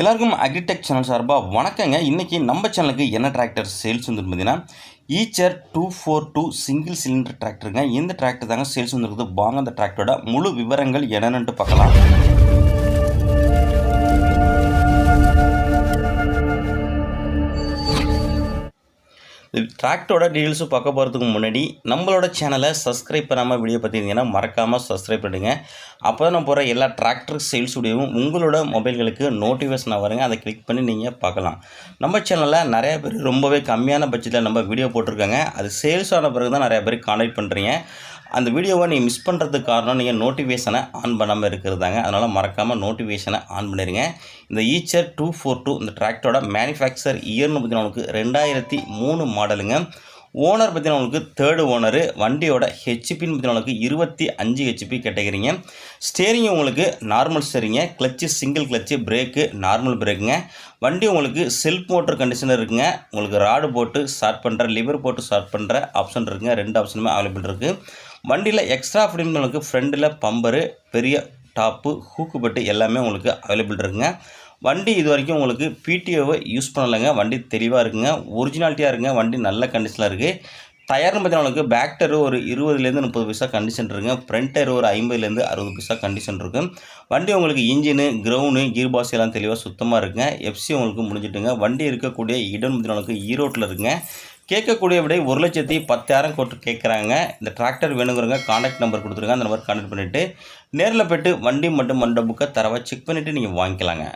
எல்லாருக்கும் agritech channel சார்பாக வணக்கங்க. இன்றைக்கி நம்ம சேனலுக்கு என்ன டிராக்டர் சேல்ஸ் வந்து பார்த்தீங்கன்னா Eicher two four two single cylinder டிராக்டருங்க இந்த டிராக்டர் தாங்க சேல்ஸ் வந்துருக்குது வாங்க அந்த டிராக்டரோட முழு விவரங்கள் என்னென்னு பார்க்கலாம். டிராக்டோட டீட்டெயில்ஸும் பார்க்க போகிறதுக்கு முன்னாடி நம்மளோட சேனலை சப்ஸ்கிரைப் பண்ணாமல் வீடியோ பார்த்திருந்தீங்கன்னா மறக்காமல் சப்ஸ்கிரைப் பண்ணுங்கள் அப்போ தான் நான் போகிற எல்லா டிராக்டர் சேல்ஸ் வீடியோவும் உங்களோட மொபைல்களுக்கு நோட்டிஃபிகேஷன் வருங்க. அதை கிளிக் பண்ணி நீங்கள் பார்க்கலாம். நம்ம சேனலில் நிறையா பேர் ரொம்பவே கம்மியான பட்ஜெட்டில் நம்ம வீடியோ போட்டிருக்காங்க. அது சேல்ஸ் ஆன பிறகு தான் நிறையா பேர் கான்டாக்ட் பண்ணுறீங்க அந்த வீடியோவை நீங்கள் மிஸ் பண்ணுறதுக்கு காரணம் நீங்கள் நோட்டிஃபிகேஷனை ஆன் பண்ணாமல் இருக்கிறதாங்க. அதனால் மறக்காமல் நோட்டிஃபிகேஷனை ஆன் பண்ணிடுங்க. இந்த ஈச்சர் டூ ஃபோர் டூ இந்த டிராக்டரோட மேனுஃபேக்சர் இயர்னு பார்த்தீங்கன்னா உங்களுக்கு ரெண்டாயிரத்தி மூணு மாடலுங்க ஓனர் பார்த்தீங்கன்னா உங்களுக்கு தேர்டு ஓனரு வண்டியோட ஹெச்பின்னு பார்த்தீங்கன்னா உங்களுக்கு இருபத்தி அஞ்சு ஹெச்பி கேட்டகிறீங்க ஸ்டேரிங் உங்களுக்கு normal ஸ்டேரிங்க clutch single clutch brake normal பிரேக்குங்க வண்டி உங்களுக்கு செல்ஃப் மோட்டர் கண்டிஷனர் இருக்குங்க. உங்களுக்கு ராடு போட்டு ஸ்டார்ட் பண்ணுற லிவர் போட்டு ஸ்டார்ட் பண்ணுற ஆப்ஷன் இருக்குங்க. ரெண்டு ஆப்ஷனுமே அவைலபிள் இருக்குது வண்டியில் எக்ஸ்ட்ரா ஃப்ரீம் உங்களுக்கு ஃப்ரண்டில் பம்பரு பெரிய டாப்பு ஹூக்குப்பட்டு எல்லாமே உங்களுக்கு அவைலபிள் இருக்குங்க. வண்டி இது வரைக்கும் உங்களுக்கு பிடிஓவை யூஸ் பண்ணலைங்க. வண்டி தெளிவாக இருக்குங்க. ஒரிஜினாலிட்டியாக இருக்குங்க. வண்டி நல்ல கண்டிஷனில் இருக்குது டயர்னு பார்த்தீங்கன்னா உங்களுக்கு பேக் டயர் ஒரு இருபதுலேருந்து முப்பது பைசா கண்டிஷன் இருக்குங்க. ஃப்ரண்ட் டயர் ஒரு ஐம்பதுலேருந்து அறுபது பைசா கண்டிஷன் இருக்குது வண்டி உங்களுக்கு இன்ஜினு கிரவுண்டு கீர் பாஸ் எல்லாம் தெளிவாக சுத்தமாக இருக்குங்க. எஃப்சி உங்களுக்கு முடிஞ்சிட்டுங்க. வண்டி இருக்கக்கூடிய இடம் பார்த்தீங்கன்னா உங்களுக்கு ஈரோட்டில் இருக்குங்க. கேட்கக்கூடிய விட ஒரு லட்சத்தி பத்தாயிரம் கோட்டு கேட்குறாங்க. இந்த டிராக்டர் வேணுங்கிறவங்க காண்டாக்ட் நம்பர் கொடுத்துருங்க. அந்த நம்பர் கான்டாக்ட் பண்ணிவிட்டு நேரில் போய்ட்டு வண்டி மட்டும் மண்ட புக்கை தரவை செக் பண்ணிவிட்டு நீங்கள் வாங்கிக்கலாங்க.